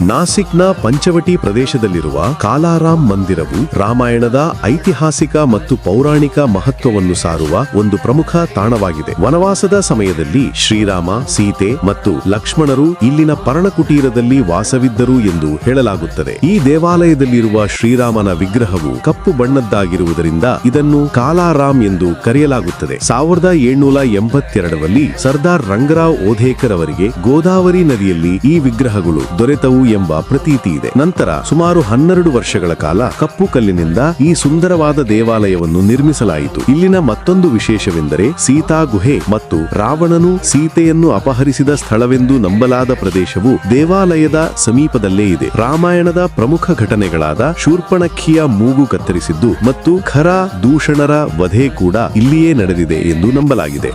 ನಾಸಿಕ್ನ ಪಂಚವಟಿ ಪ್ರದೇಶದಲ್ಲಿರುವ ಕಾಲಾರಾಮ್ ಮಂದಿರವು ರಾಮಾಯಣದ ಐತಿಹಾಸಿಕ ಮತ್ತು ಪೌರಾಣಿಕ ಮಹತ್ವವನ್ನು ಸಾರುವ ಒಂದು ಪ್ರಮುಖ ತಾಣವಾಗಿದೆ. ವನವಾಸದ ಸಮಯದಲ್ಲಿ ಶ್ರೀರಾಮ, ಸೀತೆ ಮತ್ತು ಲಕ್ಷ್ಮಣರು ಇಲ್ಲಿನ ಪರ್ಣಕುಟೀರದಲ್ಲಿ ವಾಸವಿದ್ದರು ಎಂದು ಹೇಳಲಾಗುತ್ತದೆ. ಈ ದೇವಾಲಯದಲ್ಲಿರುವ ಶ್ರೀರಾಮನ ವಿಗ್ರಹವು ಕಪ್ಪು ಬಣ್ಣದ್ದಾಗಿರುವುದರಿಂದ ಇದನ್ನು ಕಾಲಾರಾಮ್ ಎಂದು ಕರೆಯಲಾಗುತ್ತದೆ. ಸಾವಿರದ ಏಳ್ನೂರ ಎಂಬತ್ತೆರಡರಲ್ಲಿ ಸರ್ದಾರ್ ರಂಗರಾವ್ ಓಧೇಕರ್ ಅವರಿಗೆ ಗೋದಾವರಿ ನದಿಯಲ್ಲಿ ಈ ವಿಗ್ರಹಗಳು ದೊರೆತವು ಎಂಬ ಪ್ರತೀತಿ ಇದೆ. ನಂತರ ಸುಮಾರು ಹನ್ನೆರಡು ವರ್ಷಗಳ ಕಾಲ ಕಪ್ಪು ಕಲ್ಲಿನಿಂದ ಈ ಸುಂದರವಾದ ದೇವಾಲಯವನ್ನು ನಿರ್ಮಿಸಲಾಯಿತು. ಇಲ್ಲಿನ ಮತ್ತೊಂದು ವಿಶೇಷವೆಂದರೆ ಸೀತಾ ಗುಹೆ ಮತ್ತು ರಾವಣನು ಸೀತೆಯನ್ನು ಅಪಹರಿಸಿದ ಸ್ಥಳವೆಂದು ನಂಬಲಾದ ಪ್ರದೇಶವು ದೇವಾಲಯದ ಸಮೀಪದಲ್ಲೇ ಇದೆ. ರಾಮಾಯಣದ ಪ್ರಮುಖ ಘಟನೆಗಳಾದ ಶೂರ್ಪಣಖಿಯ ಮೂಗು ಕತ್ತರಿಸಿದ್ದು ಮತ್ತು ಖರ ದೂಷಣರ ವಧೆ ಕೂಡ ಇಲ್ಲಿಯೇ ನಡೆದಿದೆ ಎಂದು ನಂಬಲಾಗಿದೆ.